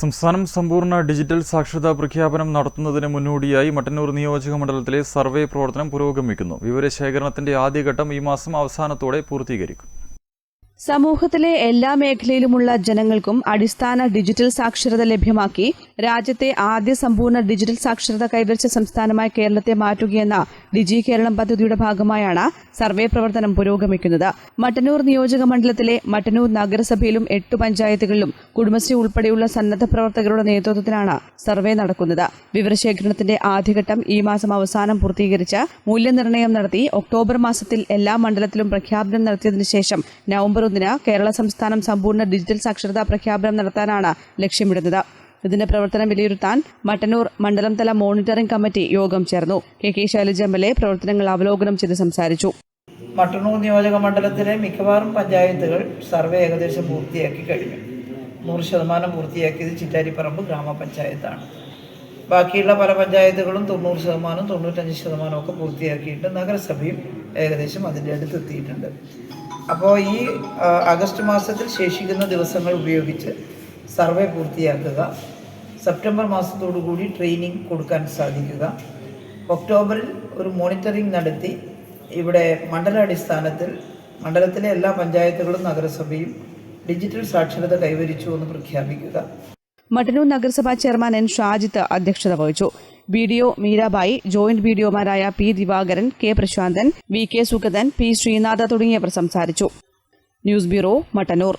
സംസ്ഥാനം സമ്പൂർണ ഡിജിറ്റൽ സാക്ഷരതാ പ്രഖ്യാപനം നടത്തുന്നതിന് മുന്നോടിയായി മട്ടന്നൂർ നിയോജക മണ്ഡലത്തിലെ സർവേ പ്രവർത്തനം പുരോഗമിക്കുന്നു. വിവരശേഖരണത്തിന്റെ ആദ്യഘട്ടം ഈ മാസം അവസാനത്തോടെ പൂർത്തീകരിക്കും. സമൂഹത്തിലെ എല്ലാ മേഖലയിലുമുള്ള ജനങ്ങൾക്കും അടിസ്ഥാന ഡിജിറ്റൽ സാക്ഷരത ലഭ്യമാക്കി രാജ്യത്തെ ആദ്യ സമ്പൂർണ ഡിജിറ്റൽ സാക്ഷരത കൈവരിച്ച സംസ്ഥാനമായി കേരളത്തെ മാറ്റുകയെന്ന ഡിജി കേരളം പദ്ധതിയുടെ ഭാഗമായാണ് സർവേ പ്രവർത്തനം പുരോഗമിക്കുന്നത്. മട്ടന്നൂർ നിയോജക മണ്ഡലത്തിലെ മട്ടന്നൂർ നഗരസഭയിലും എട്ട് പഞ്ചായത്തുകളിലും കുടുംബശ്രീ ഉൾപ്പെടെയുള്ള സന്നദ്ധ പ്രവർത്തകരുടെ നേതൃത്വത്തിലാണ് സർവേ നടക്കുന്നത്. വിവരശേഖരണത്തിന്റെ ആദ്യഘട്ടം ഈ മാസം അവസാനം പൂർത്തീകരിച്ച് മൂല്യനിർണയം നടത്തി ഒക്ടോബർ മാസത്തിൽ എല്ലാ മണ്ഡലത്തിലും പ്രഖ്യാപനം നടത്തിയതിനു ശേഷം നവംബർ ഒന്നിന് കേരള സംസ്ഥാനം സമ്പൂർണ ഡിജിറ്റൽ സാക്ഷരതാ പ്രഖ്യാപനം നടത്താനാണ് ലക്ഷ്യമിടുന്നത്. ഇതിന്റെ പ്രവർത്തനം വിലയിരുത്താൻ മട്ടന്നൂർ മണ്ഡലം തല മോണിറ്ററിംഗ് കമ്മിറ്റി യോഗം ചേർന്നു. K K Shailaja M L A പ്രവർത്തനങ്ങൾ അവലോകനം ചെയ്ത് സംസാരിച്ചു. മട്ടന്നൂർ നിയോജക മണ്ഡലത്തിലെ മിക്കവാറും പഞ്ചായത്തുകൾ സർവേ ഏകദേശം പൂർത്തിയാക്കി കഴിഞ്ഞു. നൂറ് ശതമാനം പൂർത്തിയാക്കിയത് ചിറ്റാരിപ്പറമ്പ് ഗ്രാമപഞ്ചായത്താണ്. ബാക്കിയുള്ള പല പഞ്ചായത്തുകളും തൊണ്ണൂറ് ശതമാനം തൊണ്ണൂറ്റഞ്ച് ശതമാനം ഒക്കെ പൂർത്തിയാക്കിയിട്ട് നഗരസഭയും ഏകദേശം അതിന്റെ അടുത്തെത്തിയിട്ടുണ്ട്. അപ്പോൾ ഈ ആഗസ്റ്റ് മാസത്തിൽ ശേഷിക്കുന്ന ദിവസങ്ങൾ ഉപയോഗിച്ച് സർവേ പൂർത്തിയാക്കുക സെപ്റ്റംബർ മാസത്തോടു കൂടി ട്രെയിനിങ് കൊടുക്കാൻ സാധിക്കുക ഒക്ടോബറിൽ ഒരു മോണിറ്ററിംഗ് നടത്തി ഇവിടെ മണ്ഡലാടിസ്ഥാനത്തിൽ മണ്ഡലത്തിലെ എല്ലാ പഞ്ചായത്തുകളും നഗരസഭയും ഡിജിറ്റൽ സാക്ഷരത കൈവരിച്ചു എന്ന് പ്രഖ്യാപിക്കുക. മട്ടന്നൂർ നഗരസഭാ ചെയർമാൻ എൻ ഷാജിത്ത് അധ്യക്ഷത വഹിച്ചു. B D O Meerabai joint B D ഒമാരായ P Divakaran K Prasanthan V K Sugathan P Sreenatha തുടങ്ങിയവർ സംസാരിച്ചു. News bureau Mattannur.